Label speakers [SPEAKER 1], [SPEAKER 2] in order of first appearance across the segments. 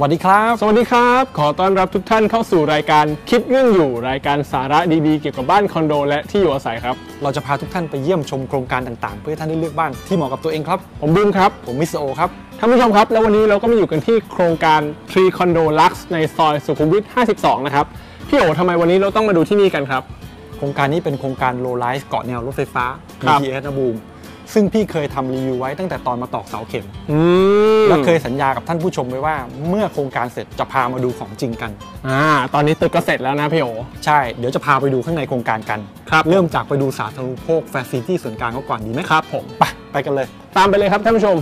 [SPEAKER 1] วัสดีครับ
[SPEAKER 2] สวัสดีครับ ขอต้อนรับทุกท่านเข้าสู่รายการคิดเรื่องอยู่รายการสาระดีๆ เกี่ยวกับบ้านคอนโดและที่อยู่อาศัยครับ
[SPEAKER 1] เราจะพาทุกท่านไปเยี่ยมชมโครงการต่างๆ เพื่อให้ท่านได้เลือกบ้านที่เหมาะกับตัวเองครับ
[SPEAKER 2] ผมบูมครับ
[SPEAKER 1] ผมมิสโอครับ
[SPEAKER 2] ท่านผู้ชมครับ แล้ววันนี้เราก็มาอยู่กันที่โครงการ Tree Condo Lux ในซอยสุขุมวิท 52 นะครับ พี่โอทำไมวันนี้เราต้องมาดูที่นี่กันครับ
[SPEAKER 1] โครงการนี้เป็นโครงการโลไลซ์เกาะแนวรถไฟฟ้า
[SPEAKER 2] ครับ
[SPEAKER 1] BTS นะบูม ซึ่งพี่เคยทำรีวิวไว้ตั้งแต่ตอนมาตอกเสาเข็ม
[SPEAKER 2] อืม
[SPEAKER 1] และเคยสัญญากับท่านผู้ชมไว้ว่า เมื่อโครงการเสร็จจะพามาดูของจริงกัน
[SPEAKER 2] อ่า ตอนนี้ตึกก็เสร็จแล้วนะพี่โอ
[SPEAKER 1] ใช่เดี๋ยวจะพาไปดูข้างในโครงการกัน
[SPEAKER 2] ครับ
[SPEAKER 1] เริ่มจากไปดูสาธารณูปโภคฟ a ซิลิตี้ส่วนกลางเขาก่อนดีไหม
[SPEAKER 2] ครับผม
[SPEAKER 1] ไปไปกันเลย
[SPEAKER 2] ตามไปเลยครับท่านผู้ชม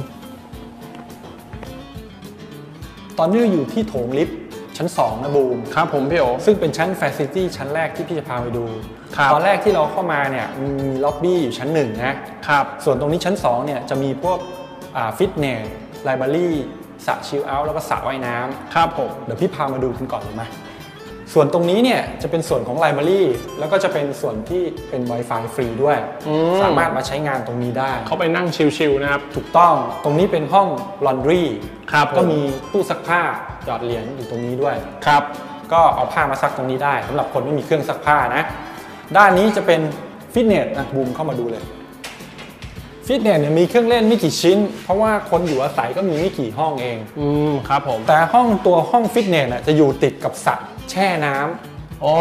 [SPEAKER 1] ตอนนี้เราอยู่ที่โถงลิฟต์ชั้น 2 นะบูม
[SPEAKER 2] ครับผมพี่โอ
[SPEAKER 1] ซึ่งเป็นชั้น Facility ชั้นแรกที่พี่จะพาไปดู
[SPEAKER 2] ครับ
[SPEAKER 1] ตอนแรกที่เราเข้ามาเนี่ยมีล็อบบี้อยู่ชั้นหนึ่งนะ
[SPEAKER 2] ครับ
[SPEAKER 1] ส่วนตรงนี้ชั้น2เนี่ยจะมีพวกฟิตเนสไลบรารีสระชิลเอาท์แล้วก็สระว่ายน้ำ
[SPEAKER 2] ครับผม
[SPEAKER 1] เดี๋ยวพี่พามาดูกันก่อนเลยไหมส่วนตรงนี้เนี่ยจะเป็นส่วนของไลบรารีแล้วก็จะเป็นส่วนที่เป็น Wi-Fi ฟรีด้วย
[SPEAKER 2] อืม
[SPEAKER 1] สามารถมาใช้งานตรงนี้ได้
[SPEAKER 2] เข้าไปนั่งชิลๆนะครับ
[SPEAKER 1] ถูกต้องตรงนี้เป็นห้องลอนดรี
[SPEAKER 2] ครับผม
[SPEAKER 1] ก็มีตู้ซักผ้าหยอดเหรียญอยู่ตรงนี้ด้วย
[SPEAKER 2] ครับ
[SPEAKER 1] ก็เอาผ้ามาซักตรงนี้ได้สำหรับคนไม่มีเครื่องซักผ้านะ ด้านนี้จะเป็นฟิตเนสนะบูมเข้ามาดูเลยฟิตเนสเนี่ยมีเครื่องเล่นไม่กี่ชิ้น เพราะว่าคนอยู่อาศัยก็มีไม่กี่ห้องเอง
[SPEAKER 2] อืมครับผม
[SPEAKER 1] แต่ห้องตัวห้องฟิตเนสน่ะจะอยู่ติดกับสระแช่น้ำ
[SPEAKER 2] โอ้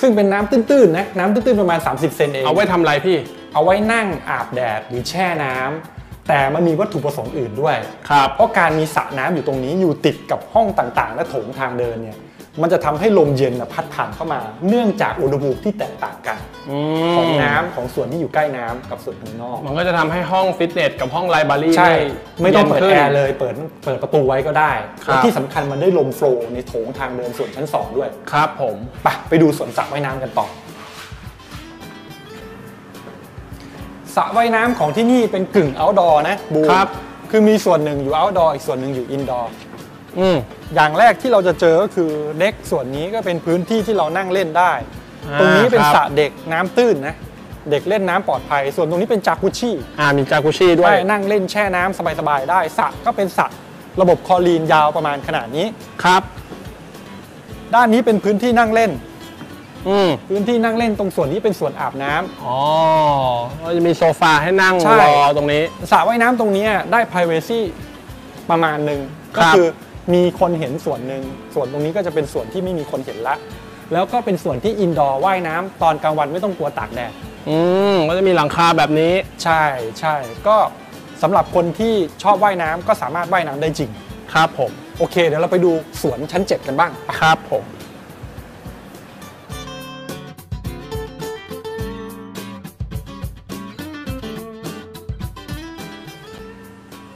[SPEAKER 1] ซึ่งเป็นน้ำตื้นๆนะน้ำตื้นๆประมาณ 30 เซนเอง
[SPEAKER 2] เอาไว้ทำอะไรพี่
[SPEAKER 1] เอาไว้นั่งอาบแดดหรือแช่น้ำแต่มันมีวัตถุประสงค์อื่นด้วย
[SPEAKER 2] ครับ
[SPEAKER 1] เพราะการมีสระน้ำอยู่ตรงนี้อยู่ติดกับห้องต่างๆ และโถงทางเดินเนี่ย มันจะทำให้ลมเย็นน่ะพัดผ่านเข้ามา เนื่องจากอุณหภูมิที่แตกต่างกัน
[SPEAKER 2] อื
[SPEAKER 1] ของ
[SPEAKER 2] ม
[SPEAKER 1] น้ำของส่วนที่อยู่ใกล้น้ำกับส่วนข้างนอก
[SPEAKER 2] มันก็จะทำให้ห้องฟิตเนสกับห้องไลบรารี
[SPEAKER 1] ใช่ ไม่ต้องเปิด
[SPEAKER 2] ย็น
[SPEAKER 1] แอ
[SPEAKER 2] ขึ้น
[SPEAKER 1] ร์เลยเปิดเปิดประตูไว้ก็ได้
[SPEAKER 2] ครับ
[SPEAKER 1] และที่สำคัญมันได้ลมโฟลว์ในโถงทางเดินส่วนชั้น 2 ด้วย
[SPEAKER 2] ครับ ผม
[SPEAKER 1] ไปไปดูสวนสระว่ายน้ำกันต่อสระว่ายน้ำของที่นี่เป็นกึ่ง outdoor นะบูม
[SPEAKER 2] ครับ
[SPEAKER 1] คือมีส่วนหนึ่งอยู่ outdoor อีกส่วนหนึ่งอยู่ indoor
[SPEAKER 2] อืม
[SPEAKER 1] อย่างแรกที่เราจะเจอก็คือเด็กส่วนนี้ก็เป็นพื้นที่ที่เรานั่งเล่นได้
[SPEAKER 2] อ่า
[SPEAKER 1] ตรงนี้เป็น
[SPEAKER 2] ครับ
[SPEAKER 1] สระเด็กน้ำตื้นนะ เด็กเล่นน้ำปลอดภัย ส่วนตรงนี้เป็นจากุชิ
[SPEAKER 2] อ่ามีจากุชิด้ว
[SPEAKER 1] ได้
[SPEAKER 2] ย
[SPEAKER 1] นั่งเล่นแช่น้ำสบายๆได้สระก็เป็นสระระบบคลอรีนยาวประมาณขนาดนี้
[SPEAKER 2] ครับ
[SPEAKER 1] ด้านนี้เป็นพื้นที่นั่งเล่น
[SPEAKER 2] อืม
[SPEAKER 1] พื้นที่นั่งเล่นตรงส่วนนี้เป็นส่วนอาบน้ำ
[SPEAKER 2] อ๋อก็จะมีโซฟาให้นั่ง
[SPEAKER 1] ใช่
[SPEAKER 2] รอตรงนี้
[SPEAKER 1] สระว่ายน้ำตรงนี้ได้ privacy ประมาณหนึ่ง
[SPEAKER 2] ค
[SPEAKER 1] ก็
[SPEAKER 2] รับ
[SPEAKER 1] คือ มีคนเห็นส่วนหนึ่งส่วนตรงนี้ก็จะเป็นส่วนที่ไม่มีคนเห็นละ แล้วก็เป็นส่วนที่อินดอร์ว่ายน้ำตอนกลางวันไม่ต้องกลัวตากแดด
[SPEAKER 2] อืมก็จะมีหลังคาแบบนี้
[SPEAKER 1] ใช่ใช่ก็สำหรับคนที่ชอบว่ายน้ำก็สามารถว่ายน้ำได้จริง
[SPEAKER 2] ครับผม
[SPEAKER 1] โอเค เดี๋ยวเราไปดูสวนชั้น 7 กันบ้าง
[SPEAKER 2] ครับผม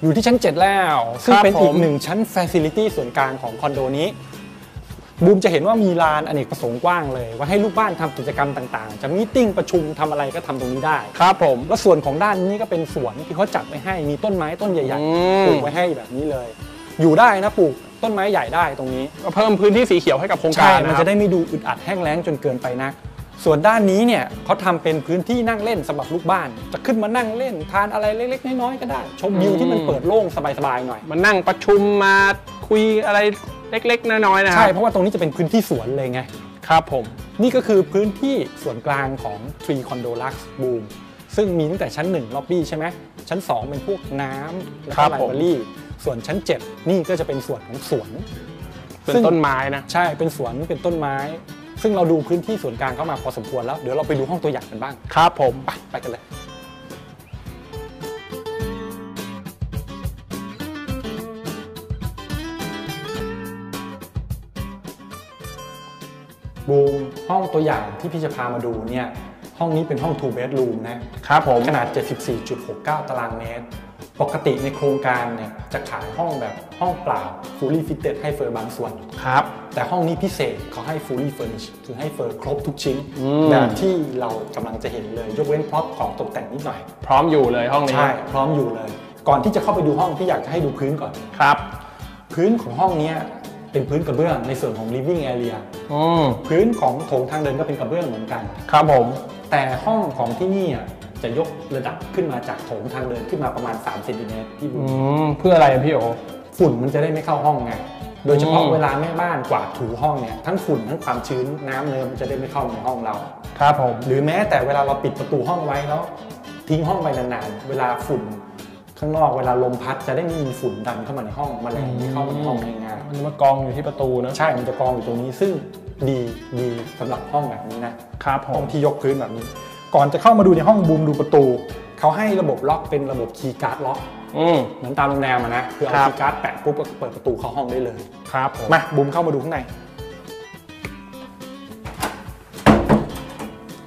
[SPEAKER 1] อยู่ที่ชั้น 7 แล้ว ซึ่งเป็นอีกหนึ่งชั้น Facility ส่วนกลางของคอนโดนี้บูมจะเห็นว่ามีลานอเนกประสงค์กว้างเลย ว่าให้ลูกบ้านทำกิจกรรมต่างๆ จะมีตติ้งประชุมทำอะไรก็ทำตรงนี้ได้
[SPEAKER 2] ครับผม
[SPEAKER 1] แล้วส่วนของด้านนี้ก็เป็นสวนที่เขาจัดไว้ให้มีต้นไม้ต้นใหญ่
[SPEAKER 2] อืม
[SPEAKER 1] ๆปลูกไว้ให้แบบนี้เลย อยู่ได้นะปลูกต้นไม้ใหญ่ได้ตรงนี้
[SPEAKER 2] ก็เพิ่มพื้นที่สีเขียวให้กับโครง
[SPEAKER 1] ใช่
[SPEAKER 2] การ
[SPEAKER 1] มัน
[SPEAKER 2] นะครั
[SPEAKER 1] จะ
[SPEAKER 2] บ
[SPEAKER 1] ได้ไม่ดูอึดอัดแห้งแล้งจนเกินไปนัก ส่วนด้านนี้เนี่ยเขาทำเป็นพื้นที่นั่งเล่นสำหรับลูกบ้าน จะขึ้นมานั่งเล่น ทานอะไรเล็กๆน้อยๆก็ได้ ชมวิวที่มันเปิดโล่งสบายๆหน่อย
[SPEAKER 2] มานั่งประชุมมาคุยอะไรเล็กๆน้อยๆนะค
[SPEAKER 1] ใช่
[SPEAKER 2] รับ
[SPEAKER 1] เพราะว่าตรงนี้จะเป็นพื้นที่สวนเลยไง
[SPEAKER 2] ครับผม
[SPEAKER 1] นี่ก็คือพื้นที่ส่วนกลางของ Tree Condo Lux Boom ซึ่งมีตั้งแต่ชั้น1ล็อบบี้ใช่ไหมชั้น 2 เป็นพวกน้ำแล้ว
[SPEAKER 2] ครั
[SPEAKER 1] ก็
[SPEAKER 2] บ
[SPEAKER 1] ไล
[SPEAKER 2] ผม
[SPEAKER 1] บรารีส่วนชั้น 7 นี่ก็จะเป็นส่วนของสวน
[SPEAKER 2] เป็น
[SPEAKER 1] ซึ่ง
[SPEAKER 2] ต้นไม้นะ
[SPEAKER 1] ใช่เป็นสวนเป็นต้นไม้ ซึ่งเราดูพื้นที่ส่วนกลางเข้ามาพอสมควรแล้ว เดี๋ยวเราไปดูห้องตัวอย่างกันบ้าง
[SPEAKER 2] ครับผม
[SPEAKER 1] ไปไปกันเลย บูมห้องตัวอย่างที่พี่จะพามาดูเนี่ยห้องนี้เป็นห้อง two bedroom นะครับ
[SPEAKER 2] ผม
[SPEAKER 1] ขนาด 74.69 ตารางเมตร ปกติในโครงการเนี่ยจะขายห้องแบบห้องเปล่า fully fitted ให้เฟอร์บางส่วน
[SPEAKER 2] ครับ
[SPEAKER 1] แต่ห้องนี้พิเศษเขาให้ fully furnished คือให้เฟอร์ครบทุกชิ้น
[SPEAKER 2] อืม
[SPEAKER 1] แบบที่เรากำลังจะเห็นเลย ยกเว้นพร็อพของตกแต่งนิดหน่อย
[SPEAKER 2] พร้อมอยู่เลยห้องนี้
[SPEAKER 1] ใช่ พร้อมอยู่เลย ก่อนที่จะเข้าไปดูห้องพี่อยากจะให้ดูพื้นก่อน
[SPEAKER 2] ครับ
[SPEAKER 1] พื้นของห้องเนี้ยเป็นพื้นกระเบื้องในส่วนของ living area
[SPEAKER 2] อืม
[SPEAKER 1] พื้นของโถงทางเดินก็เป็นกระเบื้องเหมือนกัน
[SPEAKER 2] ครับผม
[SPEAKER 1] แต่ห้องของที่นี่อะ จะยกระดับขึ้นมาจากโถงทางเดินขึ้นมาประมาณ3เซนติเมตรที่บู
[SPEAKER 2] อืมเพื่ออะไรอะพี่โอ
[SPEAKER 1] ฝุ่นมันจะได้ไม่เข้าห้องไงโดยเฉพาะ
[SPEAKER 2] อืม
[SPEAKER 1] เวลาแม่บ้านกวาดถูห้องเนี่ยทั้งฝุ่นทั้งความชื้นน้ำเนิมมันจะได้ไม่เข้ามาในห้องเรา
[SPEAKER 2] ครับผม
[SPEAKER 1] หรือแม้แต่เวลาเราปิดประตูห้องไว้แล้ว ทิ้งห้องไปนานๆ เวลาฝุ่นข้างนอกเวลาลมพัดจะได้ไม่มีฝุ่นดันเข้ามาในห้องแมลงที่เข้ามาในห้องง่าย
[SPEAKER 2] มันมากองอยู่ที่ประตูนะ
[SPEAKER 1] ๆใช่มันจะกองอยู่ตรงนี้ซึ่งดีดีสำหรับห้องแบบนี้นะครับ
[SPEAKER 2] ผ
[SPEAKER 1] ห้อ
[SPEAKER 2] ม
[SPEAKER 1] งที่ยกพื้นแบบนี้ ก่อนจะเข้ามาดูในห้องบูมดูประตู เขาให้ระบบล็อกเป็นระบบคีย์การ์ดล็อก
[SPEAKER 2] อืม
[SPEAKER 1] เหมือนตามโรงแรมอะนะคือเอา
[SPEAKER 2] ครับ
[SPEAKER 1] คีย์การ์ดแปะปุ๊บก็เปิดประตูเข้าห้องได้เลย
[SPEAKER 2] ครับผม
[SPEAKER 1] มาบูมเข้ามาดูข้างใน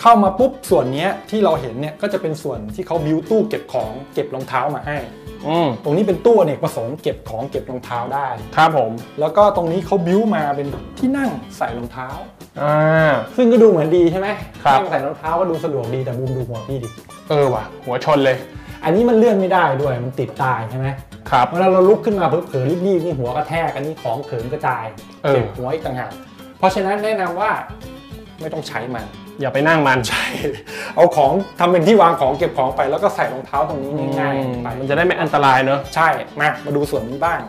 [SPEAKER 1] เข้ามาปุ๊บส่วนเนี้ยที่เราเห็นเนี่ยก็จะเป็นส่วนที่เขาบิวตู้เก็บของเก็บรองเท้ามาให้
[SPEAKER 2] อืม
[SPEAKER 1] ตรงนี้เป็นตู้อเนกประสงค์เก็บของเก็บรองเท้าได้
[SPEAKER 2] ครับผม
[SPEAKER 1] แล้วก็ตรงนี้เขาบิวมาเป็นที่นั่งใส่รองเท้า
[SPEAKER 2] อ่า
[SPEAKER 1] ซึ่งก็ดูเหมือนดีใช่ไหม
[SPEAKER 2] ครับ
[SPEAKER 1] นั่งใส่รองเท้าก็ดูสะดวกดีแต่บูมดูหัวพี่ดิ
[SPEAKER 2] เออว่ะ หัวชนเลย
[SPEAKER 1] อันนี้มันเลื่อนไม่ได้ด้วยมันติดตายใช่ไหม
[SPEAKER 2] ครับ
[SPEAKER 1] เวลาเราลุกขึ้นมาเผลอๆรีบๆนี่หัวกระแทกอันนี้ของเขินกระจาย
[SPEAKER 2] เออ
[SPEAKER 1] เจ็บหัวอีกต่างหากเพราะฉะนั้นแนะนำว่าไม่ต้องใช้มัน
[SPEAKER 2] อย่าไปนั่งมัน
[SPEAKER 1] ใช่ เอาของทำเป็นที่วางของเก็บของไปแล้วก็ใส่รองเท้าตรงนี้ง่าย
[SPEAKER 2] อืม
[SPEAKER 1] ๆไป
[SPEAKER 2] มันจะได้ไม่อันตรายเนอะ
[SPEAKER 1] ใช่มามาดูส่วนนี้บ้าง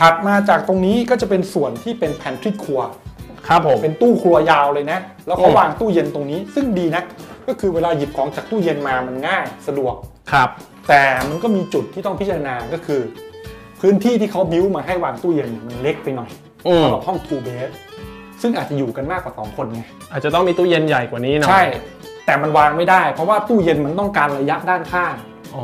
[SPEAKER 1] ถัดมาจากตรงนี้ก็จะเป็นส่วนที่เป็นแพนทริครัว
[SPEAKER 2] ครับผม
[SPEAKER 1] เป็นตู้ครัวยาวเลยนะ แล้วเขา
[SPEAKER 2] อืม
[SPEAKER 1] วางตู้เย็นตรงนี้ซึ่งดีนะ ก็คือเวลาหยิบของจากตู้เย็นมามันง่ายสะดวก
[SPEAKER 2] ครับ
[SPEAKER 1] แต่มันก็มีจุดที่ต้องพิจารณาก็คือ พื้นที่ที่เขาบิวมาให้วางตู้เย็นมันเล็กไปหน่อย
[SPEAKER 2] อืม
[SPEAKER 1] สำหรับห้อง two bed ซึ่งอาจจะอยู่กันมากกว่าสองคนไง
[SPEAKER 2] อาจจะต้องมีตู้เย็นใหญ่กว่านี้หน่อย
[SPEAKER 1] ใช่ แต่มันวางไม่ได้ เพราะว่าตู้เย็นมันต้องการระยะด้านข้าง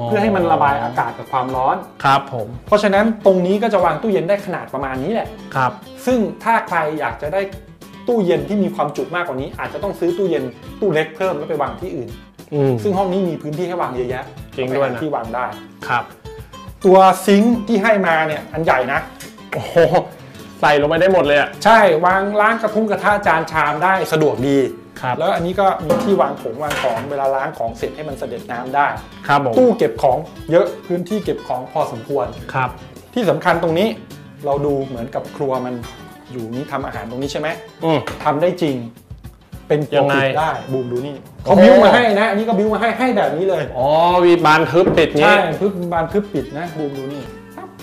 [SPEAKER 1] เพื่อให้มันระบายอากาศกับความร้อน
[SPEAKER 2] ครับผม
[SPEAKER 1] เพราะฉะนั้นตรงนี้ก็จะวางตู้เย็นได้ขนาดประมาณนี้แหละ
[SPEAKER 2] ครับ
[SPEAKER 1] ซึ่งถ้าใครอยากจะได้ตู้เย็นที่มีความจุมากกว่านี้ อาจจะต้องซื้อตู้เย็นตู้เล็กเพิ่มแล้วไปวางที่อื่น
[SPEAKER 2] อืม
[SPEAKER 1] ซึ่งห้องนี้มีพื้นที่ให้วางเยอะแยะ
[SPEAKER 2] จริงด้วยนะ
[SPEAKER 1] เอาไปหาที่วางได้
[SPEAKER 2] ครับ
[SPEAKER 1] ตัวซิงค์ที่ให้มาเนี่ยอันใหญ่นะ
[SPEAKER 2] โอ้โห ใส่ลงไปได้หมดเลยอะ
[SPEAKER 1] ใช่ วางล้างกระทุ้งกระทะจานชามได้สะดวกดี
[SPEAKER 2] ครับ
[SPEAKER 1] แล้วอันนี้ก็มีที่วางผงวางของเวลาล้างของเสร็จให้มันเสด็จน้ำได้
[SPEAKER 2] ครับผม
[SPEAKER 1] ตู้เก็บของเยอะพื้นที่เก็บของพอสมควร
[SPEAKER 2] ครับ
[SPEAKER 1] ที่สำคัญตรงนี้เราดูเหมือนกับครัวมันอยู่นี้ทำอาหารตรงนี้ใช่ไหม
[SPEAKER 2] อืม
[SPEAKER 1] ทำได้จริง เป็นตั
[SPEAKER 2] ยั
[SPEAKER 1] ว
[SPEAKER 2] งไง
[SPEAKER 1] ปิดได้บูมดูนี่
[SPEAKER 2] โอ้
[SPEAKER 1] เขาบิวมาให้นะ อันนี้ก็บิวมาให้ให้แบบนี้เลย
[SPEAKER 2] อ๋อมีบานทึบปิดงี้
[SPEAKER 1] ใช่พึบบานพึบปิดนะบูมดูนี่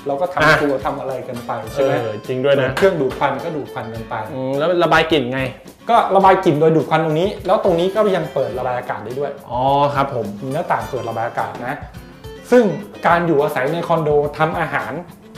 [SPEAKER 1] เราก็ทำ
[SPEAKER 2] อะ
[SPEAKER 1] ครัวทำอะไรกันไป
[SPEAKER 2] เอ
[SPEAKER 1] ใช่ไหม
[SPEAKER 2] อจริงด้วยนะ
[SPEAKER 1] เครื่องดูดควันก็ดูดควันกันไป
[SPEAKER 2] อืมแล้วระบายกลิ่นไง
[SPEAKER 1] ก็ระบายกลิ่นโดยดูดควันตรงนี้ แล้วตรงนี้ก็ยังเปิดระบายอากาศได้ด้วย
[SPEAKER 2] อ๋อครับผม
[SPEAKER 1] มีหน้าต่างเปิดระบายอากาศนะ ซึ่งการอยู่อาศัยในคอนโดทำอาหาร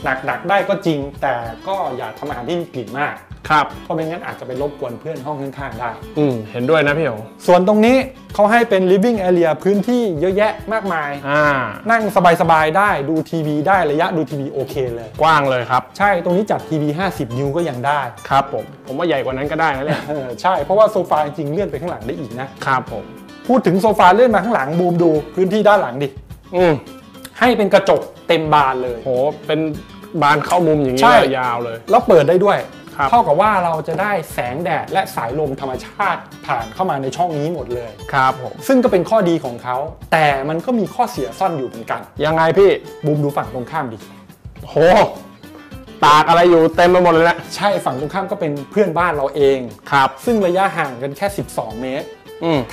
[SPEAKER 1] หนักๆได้ก็จริง แต่ก็อย่าทำอาหารที่มีกลิ่นมาก
[SPEAKER 2] ครับ
[SPEAKER 1] เพราะไม่งั้นอาจจะไปรบกวนเพื่อนห้องข้างๆได้
[SPEAKER 2] อืมเห็นด้วยนะพี่โอ
[SPEAKER 1] ส่วนตรงนี้เขาให้เป็น living area พื้นที่เยอะแยะมากมาย
[SPEAKER 2] อ่า
[SPEAKER 1] นั่งสบายๆได้ดูทีวีได้ระยะดูทีวีโอเคเลย
[SPEAKER 2] กว้างเลยครับ
[SPEAKER 1] ใช่ตรงนี้จัดทีวี 50 นิ้วก็ยังได้
[SPEAKER 2] ครับผม ผมว่าใหญ่กว่านั้นก็ได้นะเนี่ย
[SPEAKER 1] เออใช่เพราะว่าโซฟาจริงๆเลื่อนไปข้างหลังได้อีกนะ
[SPEAKER 2] ครับผม
[SPEAKER 1] พูดถึงโซฟาเลื่อนมาข้างหลังบูมดูพื้นที่ด้านหลังดิ
[SPEAKER 2] อืม
[SPEAKER 1] ให้เป็นกระจกเต็มบานเลย
[SPEAKER 2] โหเป็นบานเข้ามุมอย่างนี้
[SPEAKER 1] ใช่
[SPEAKER 2] เลยยาวเลย
[SPEAKER 1] แล้วเปิดได้ด้วย
[SPEAKER 2] ครับ
[SPEAKER 1] เท่ากับว่าเราจะได้แสงแดดและสายลมธรรมชาติผ่านเข้ามาในช่องนี้หมดเลย
[SPEAKER 2] ครับผม
[SPEAKER 1] ซึ่งก็เป็นข้อดีของเขา แต่มันก็มีข้อเสียซ่อนอยู่เหมือนกัน
[SPEAKER 2] ยังไงพี่
[SPEAKER 1] บูมดูฝั่งตรงข้ามดิ
[SPEAKER 2] โห ตากอะไรอยู่เต็มไปหมดเลยนะ
[SPEAKER 1] ใช่ฝั่งตรงข้ามก็เป็นเพื่อนบ้านเราเอง
[SPEAKER 2] ครับ
[SPEAKER 1] ซึ่งระยะห่างกันแค่ 12 เมตร
[SPEAKER 2] อืม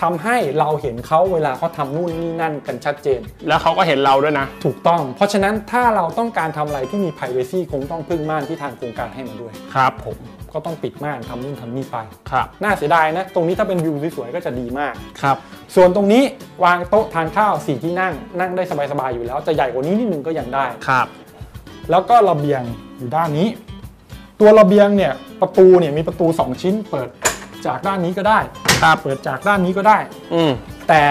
[SPEAKER 1] ทำให้เราเห็นเขาเวลาเขาทำนู่นนี่นั่นกันชัดเจน
[SPEAKER 2] แล้วเขาก็เห็นเราด้วยนะ
[SPEAKER 1] ถูกต้อง เพราะฉะนั้นถ้าเราต้องการทำอะไรที่มี p r i เวซีคงต้องพึ่งม่านที่ทางโครงการให้มาด้วย
[SPEAKER 2] ครับผม
[SPEAKER 1] ก็ต้องปิดม่านทำนู่นทำนี่ไป
[SPEAKER 2] ครับ
[SPEAKER 1] น่าเสียดายนะ ตรงนี้ถ้าเป็นวิวสวยๆก็จะดีมาก
[SPEAKER 2] ครับ
[SPEAKER 1] ส่วนตรงนี้วางโต๊ะทานข้าวสี่ที่นั่ง นั่งได้สบายๆอยู่แล้วจะใหญ่กว่านี้นิดนึงก็ยังได้
[SPEAKER 2] ครับ
[SPEAKER 1] แล้วก็ระเบียงอยู่ด้านนี้ ตัวระเบียงเนี่ยประตูเนี่ยมีประตู 2 ชิ้นเปิด จากด้านนี้ก็ได้
[SPEAKER 2] ครับ
[SPEAKER 1] เปิดจากด้านนี้ก็ได้
[SPEAKER 2] อืม
[SPEAKER 1] แต่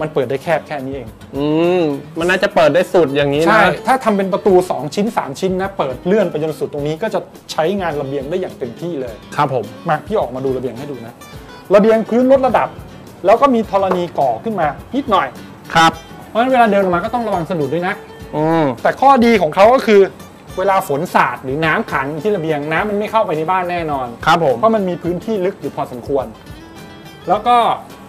[SPEAKER 1] มันเปิดได้แคบแค่นี้เอง
[SPEAKER 2] อืมมันน่าจะเปิดได้สุดอย่างนี้นะ
[SPEAKER 1] ใช่ถ้าทำเป็นประตู 2 ชิ้น 3 ชิ้นนะเปิดเลื่อนไปจนสุดตรงนี้ก็จะใช้งานระเบียงได้อย่างเต็มที่เลย
[SPEAKER 2] ครับผม
[SPEAKER 1] มาพี่ออกมาดูระเบียงให้ดูนะระเบียงพื้นลดระดับ แล้วก็มีธรณีก่อขึ้นมานิดหน่อย
[SPEAKER 2] ครับ
[SPEAKER 1] เพราะฉะนั้นเวลาเดินออกมาก็ต้องระวังสะดุดด้วยนะ
[SPEAKER 2] อืม
[SPEAKER 1] แต่ข้อดีของเขาก็คือ เวลาฝนสาดหรือน้ำขังที่ระเบียงน้ำมันไม่เข้าไปในบ้านแน่นอน
[SPEAKER 2] ครับผม
[SPEAKER 1] เพราะมันมีพื้นที่ลึกอยู่พอสมควร แล้วก็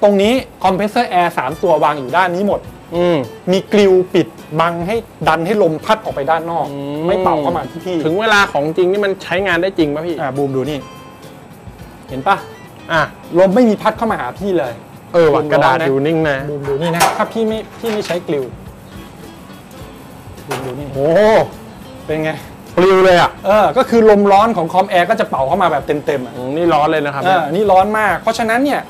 [SPEAKER 1] ตรงนี้คอมเพรสเซอร์แอร์สามตัววางอยู่ด้านนี้หมด
[SPEAKER 2] อืม
[SPEAKER 1] มีกริลปิดบังให้ดันให้ลมพัดออกไปด้านนอก
[SPEAKER 2] อืม
[SPEAKER 1] ไม่เป่าเข้ามาที่พี่
[SPEAKER 2] ถึงเวลาของจริงนี่มันใช้งานได้จริงป่ะพี่
[SPEAKER 1] อ่าบูมดูนี่ เห็นปะ
[SPEAKER 2] อะ
[SPEAKER 1] ลมไม่มีพัดเข้ามาหาพี่เลย
[SPEAKER 2] เออว่ะ
[SPEAKER 1] ลม
[SPEAKER 2] กระดาษ
[SPEAKER 1] ร้อนนะ
[SPEAKER 2] อยู่นิ่งนะ
[SPEAKER 1] บูมดูนี่นะถ้าพี่ไม่พี่ไม่ใช้กริลบูมดูนี่
[SPEAKER 2] โอ้
[SPEAKER 1] เป็นไง
[SPEAKER 2] ปลิวเลยอะ
[SPEAKER 1] เออก็คือลมร้อนของคอมแอร์ก็จะเป่าเข้ามาแบบเต็มๆอะ
[SPEAKER 2] อืมนี่ร้อนเลยนะครับ
[SPEAKER 1] เออนี่ร้อนมาก เพราะฉะนั้นเนี่ย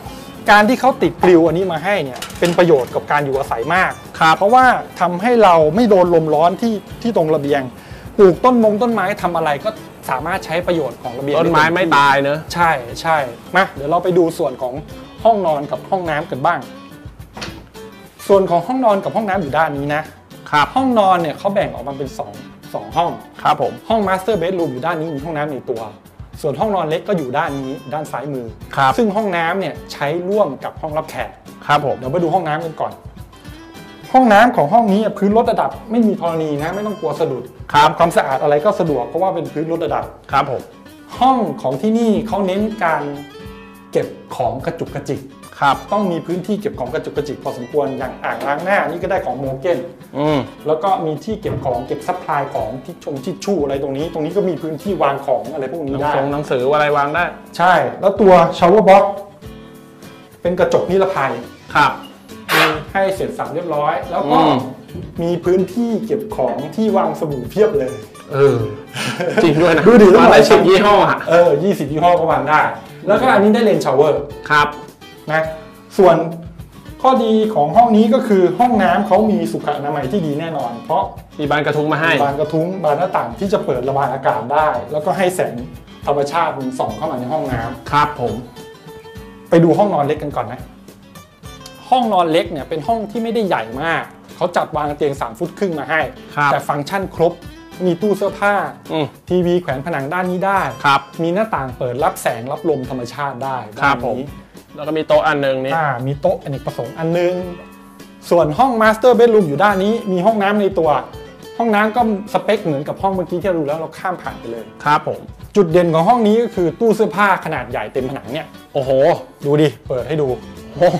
[SPEAKER 1] การที่เขาติดกลิวอันนี้มาให้เนี่ยเป็นประโยชน์กับการอยู่อาศัยมาก
[SPEAKER 2] ครับ
[SPEAKER 1] เพราะว่าทำให้เราไม่โดนลมร้อนที่ที่ตรงระเบียง ปลูกต้นมงต้นไม้ทำอะไรก็สามารถใช้ประโยชน์ของระเบียง
[SPEAKER 2] ต้นไม้
[SPEAKER 1] ด้เต็
[SPEAKER 2] ไม่
[SPEAKER 1] ที่
[SPEAKER 2] ตายเนอะ
[SPEAKER 1] ใช่ใช่มาเดี๋ยวเราไปดูส่วนของห้องนอนกับห้องน้ำกันบ้าง ส่วนของห้องนอนกับห้องน้ำอยู่ด้านนี้นะ ครับ ห้องนอนเนี่ยเขาแบ่งออกมาเป็นส องสองห้อง
[SPEAKER 2] ครับผม
[SPEAKER 1] ห้องมาสเตอร์เบดรูมอยู่ด้านนี้มีห้องน้ำในตัว ส่วนห้องนอนเล็กก็อยู่ด้านนี้ด้านซ้ายมือ
[SPEAKER 2] ครับ
[SPEAKER 1] ซึ่งห้องน้ำเนี่ยใช้ร่วมกับห้องรับแขก
[SPEAKER 2] ครับผม
[SPEAKER 1] เดี๋ยวมาดูห้องน้ำกันก่อน ห้องน้ำของห้องนี้อะพื้นลดระดับไม่มีธรณีนะไม่ต้องกลัวสะดุด
[SPEAKER 2] ครับ
[SPEAKER 1] ทำความสะอาดอะไรก็สะดวกเพราะว่าเป็นพื้นลดระดับ
[SPEAKER 2] ครับผม
[SPEAKER 1] ห้องของที่นี่เขาเน้นการเก็บของกระจุกกระจิก
[SPEAKER 2] ครับ
[SPEAKER 1] ต้องมีพื้นที่เก็บของกระจุกกระจิกพอสมควรอย่างอ่างล้างหน้านี่ก็ได้ของโมเกน
[SPEAKER 2] อืม
[SPEAKER 1] แล้วก็มีที่เก็บของเก็บซัพพลายของที่ชงที่ชู่อะไรตรงนี้ ตรงนี้ก็มีพื้นที่วางของอะไรพวก
[SPEAKER 2] ห
[SPEAKER 1] นี้
[SPEAKER 2] นัง
[SPEAKER 1] ได้
[SPEAKER 2] สงหนังสืออะไรวางได้
[SPEAKER 1] ใช่ แล้วตัวชาวเวอร์บ็อกเป็นกระจกนิรภัย
[SPEAKER 2] ครับ
[SPEAKER 1] มีให้เสร็จสับเรียบร้อย แล้วก็
[SPEAKER 2] อืม
[SPEAKER 1] มีพื้นที่เก็บของที่วางสบู่เพียบเลย
[SPEAKER 2] เออ จริงด้วยนะ
[SPEAKER 1] ดูดิ
[SPEAKER 2] มาหลายสิบยี่ห้ออะ
[SPEAKER 1] เออ20ยี่ห้อก็วางได้ แล้วก็อันนี้ได้เลนชาวเวอร์
[SPEAKER 2] ครับ
[SPEAKER 1] นะส่วนข้อดีของห้องนี้ก็คือห้องน้ำเขามีสุขอนามัยที่ดีแน่นอน เพราะ
[SPEAKER 2] มีบานกระทุงมาให้
[SPEAKER 1] บานกระทุ้งบานหน้าต่างที่จะเปิดระบายอากาศได้ แล้วก็ให้แสงธรรมชาติมันส่องเข้ามาในห้องน้ำ
[SPEAKER 2] ครับผม
[SPEAKER 1] ไปดูห้องนอนเล็กกันก่อนนะ ห้องนอนเล็กเนี่ยเป็นห้องที่ไม่ได้ใหญ่มากเขาจัดวางเตียง 3 ฟุตครึ่งมาให้
[SPEAKER 2] ครับ
[SPEAKER 1] แต่ฟังก์ชันครบมีตู้เสื้อผ้า
[SPEAKER 2] อืม
[SPEAKER 1] ทีวีแขวนผนังด้านนี้ได้
[SPEAKER 2] ครับ
[SPEAKER 1] มีหน้าต่างเปิดรับแสงรับลมธรรมชาติได้
[SPEAKER 2] ครับ
[SPEAKER 1] ด้าน
[SPEAKER 2] ผม
[SPEAKER 1] นี้
[SPEAKER 2] แล้วก็มีโต๊ะอันหนึงนี่
[SPEAKER 1] อ่ามีโต๊ะอเนกประสงค์อันนึง ส่วนห้องมาสเตอร์เบดรูมอยู่ด้านนี้มีห้องน้ำในตัว ห้องน้ำก็สเปคเหมือนกับห้องเมื่อกี้ที่เราดูแล้วเราข้ามผ่านไปเลย
[SPEAKER 2] ครับผม
[SPEAKER 1] จุดเด่นของห้องนี้ก็คือตู้เสื้อผ้าขนาดใหญ่เต็มผนังเนี่ย
[SPEAKER 2] โอ้โห
[SPEAKER 1] ดูดิเปิดให้ดู
[SPEAKER 2] โอ้โห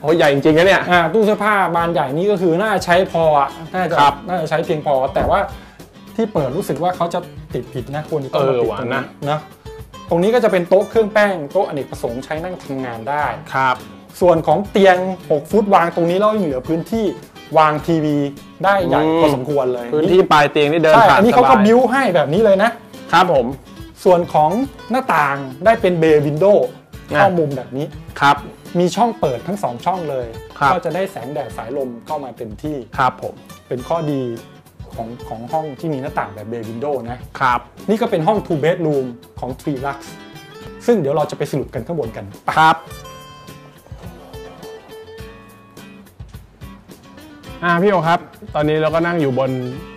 [SPEAKER 2] โอ้ใหญ่จริงๆนะเนี่ย
[SPEAKER 1] อ่าตู้เสื้อผ้าบานใหญ่นี่ก็คือน่าจะใช้พออะน่าจะ
[SPEAKER 2] ครับ
[SPEAKER 1] น่าจะใช้เพียงพอแต่ว่าที่เปิดรู้สึกว่าเขาจะติดผิดนะควรจะต้องมาติด
[SPEAKER 2] เออว่ะ
[SPEAKER 1] ตรง
[SPEAKER 2] นะ
[SPEAKER 1] นะต รงนี้ก็จะเป็นโต๊ะเครื่องแป้งโต๊ะอเนกประสงค์ใช้นั่งทำงานได้
[SPEAKER 2] ครับ
[SPEAKER 1] ส่วนของเตียง 6 ฟุตวางตรงนี้แล้วยังเหลือพื้นที่วางทีวีได้ใหญ่
[SPEAKER 2] อืม
[SPEAKER 1] พอสมควรเลย
[SPEAKER 2] พื้นที่ปลายเตียงนี่เดิน
[SPEAKER 1] ใช่
[SPEAKER 2] ผ่าน
[SPEAKER 1] อันนี้
[SPEAKER 2] ส
[SPEAKER 1] เขาก็
[SPEAKER 2] บาย
[SPEAKER 1] บิ้วให้แบบนี้เลยนะ
[SPEAKER 2] ครับผม
[SPEAKER 1] ส่วนของหน้าต่างได้เป็นเบย์วินโดว์
[SPEAKER 2] อะ
[SPEAKER 1] เข้ามุมแบบนี้
[SPEAKER 2] ครับ
[SPEAKER 1] มีช่องเปิดทั้งสองช่องเลย
[SPEAKER 2] ครับ
[SPEAKER 1] ก็จะได้แสงแดดสายลมเข้ามาเต็มที่
[SPEAKER 2] ครับผม
[SPEAKER 1] เป็นข้อดี ของของห้องที่มีหน้าต่างแบบเบย์วินโดว์นะ
[SPEAKER 2] ครับ
[SPEAKER 1] นี่ก็เป็นห้อง two bedroom ของ Tree Lux ซึ่งเดี๋ยวเราจะไปสรุปกันข้างบนกันไป
[SPEAKER 2] ครับอ่าพี่โอครับ ตอนนี้เราก็นั่งอยู่บน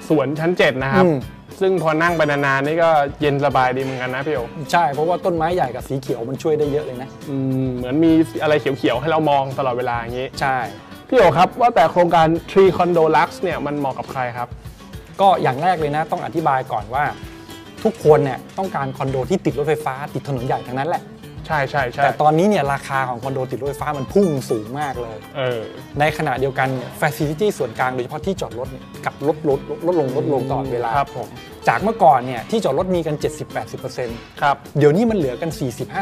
[SPEAKER 2] สวนชั้น 7 นะครับ
[SPEAKER 1] อืม
[SPEAKER 2] ซึ่งพอนั่งไปนานๆนี่ก็เย็นสบายดีเหมือนกันนะพี่โอ
[SPEAKER 1] ใช่เพราะว่าต้นไม้ใหญ่กับสีเขียวมันช่วยได้เยอะเลยนะ
[SPEAKER 2] อืมเหมือนมีอะไรเขียวๆให้เรามองตลอดเวลาอย่างนี้
[SPEAKER 1] ใช่
[SPEAKER 2] พี่โอครับว่าแต่โครงการ Tree Condo Lux เนี่ยมันเหมาะกับใครครับ
[SPEAKER 1] ก็อย่างแรกเลยนะต้องอธิบายก่อนว่า ทุกคนเนี่ยต้องการคอนโดที่ติดรถไฟฟ้าติดถนนใหญ่ทั้งนั้นแหละ
[SPEAKER 2] ใช่ใช่ใช่
[SPEAKER 1] แต่ตอนนี้เนี่ยราคาของคอนโดติดรถไฟฟ้ามันพุ่งสูงมากเลย
[SPEAKER 2] เออ
[SPEAKER 1] ในขณะเดียวกันฟ a ซิลิตี้ส่วนกลางโดยเฉพาะที่จอดรถเนี่ยกลับลดลดลดลงลดลงตลอดเวลา
[SPEAKER 2] ครับผม
[SPEAKER 1] จากเมื่อก่อนเนี่ยที่จอดรถมีกัน 70-80%
[SPEAKER 2] ครับ
[SPEAKER 1] เดี๋ยวนี้มันเหลือกัน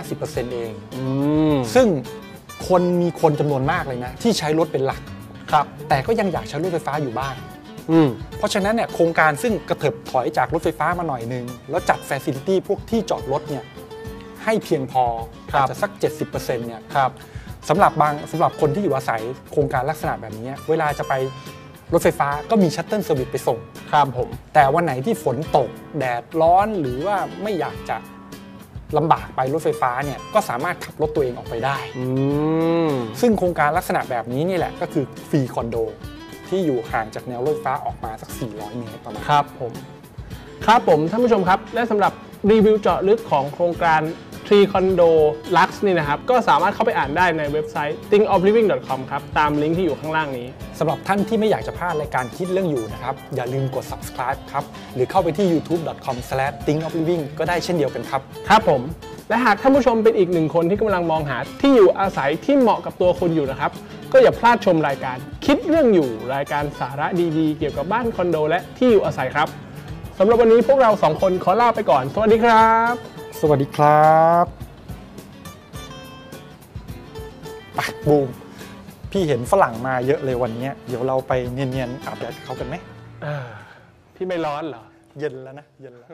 [SPEAKER 1] 40-50%เอง
[SPEAKER 2] อืม
[SPEAKER 1] ซึ่งคนมีคนจำนวนมากเลยนะ ที่ใช้รถเป็นหลัก
[SPEAKER 2] ครับ
[SPEAKER 1] แต่ก็ยังอยากใช้รถไฟฟ้าอยู่บ้าง
[SPEAKER 2] อืม
[SPEAKER 1] เพราะฉะนั้นเนี่ยโครงการซึ่งกระเถิบถอยจากรถไฟฟ้ามาหน่อยนึง แล้วจัดฟ a ซิลิตี้พวกที่จอดรถเนี่ยให้เพียงพอ
[SPEAKER 2] ครับ
[SPEAKER 1] อาจจะสัก 70%เนี่ย
[SPEAKER 2] ครับ
[SPEAKER 1] สำหรับบางสำหรับคนที่อยู่อาศัยโครงการลักษณะแบบนี้ เวลาจะไปรถไฟฟ้าก็มีชัตเติลเซอร์วิสไปส่ง
[SPEAKER 2] ครับผม
[SPEAKER 1] แต่วันไหนที่ฝนตกแดดร้อนหรือว่าไม่อยากจะลำบากไปรถไฟฟ้าเนี่ยก็สามารถขับรถตัวเองออกไปได้
[SPEAKER 2] อืม
[SPEAKER 1] ซึ่งโครงการลักษณะแบบนี้นี่แหละก็คือฟรีคอนโด ที่อยู่ห่างจากแนวรถไฟฟ้าออกมาสัก 400 เมตรประมาณ
[SPEAKER 2] ครับผมครับผมท่านผู้ชมครับ และสำหรับรีวิวเจาะลึกของโครงการ Tree Condo Lux นี่นะครับ ก็สามารถเข้าไปอ่านได้ในเว็บไซต์ thinkofliving.com ครับ ตามลิงก์ที่อยู่ข้างล่างนี้
[SPEAKER 1] สำหรับท่านที่ไม่อยากจะพลาดรายการคิดเรื่องอยู่นะครับ อย่าลืมกด subscribe ครับ หรือเข้าไปที่ youtube.com/thinkofliving ก็ได้เช่นเดียวกันครับ
[SPEAKER 2] ครับผม และหากท่านผู้ชมเป็นอีกหนึ่งคนที่กำลังมองหาที่อยู่อาศัยที่เหมาะกับตัวคุณอยู่นะครับ ก็อย่าพลาดชมรายการ คิดเรื่องอยู่รายการสาระดีๆ เกี่ยวกับบ้านคอนโด และที่อยู่อาศัยครับสำหรับวันนี้พวกเราสองคนขอลาไปก่อน สวัสดีครับ
[SPEAKER 1] สวัสดีครับไปบูมพี่เห็นฝรั่งมาเยอะเลยวันนี้ เดี๋ยวเราไปเนียนๆอาบแดดกับเขากันไหม
[SPEAKER 2] เออพี่ไม่ร้อนเหรอ
[SPEAKER 1] เย็นแล้วนะ เย็นแล้ว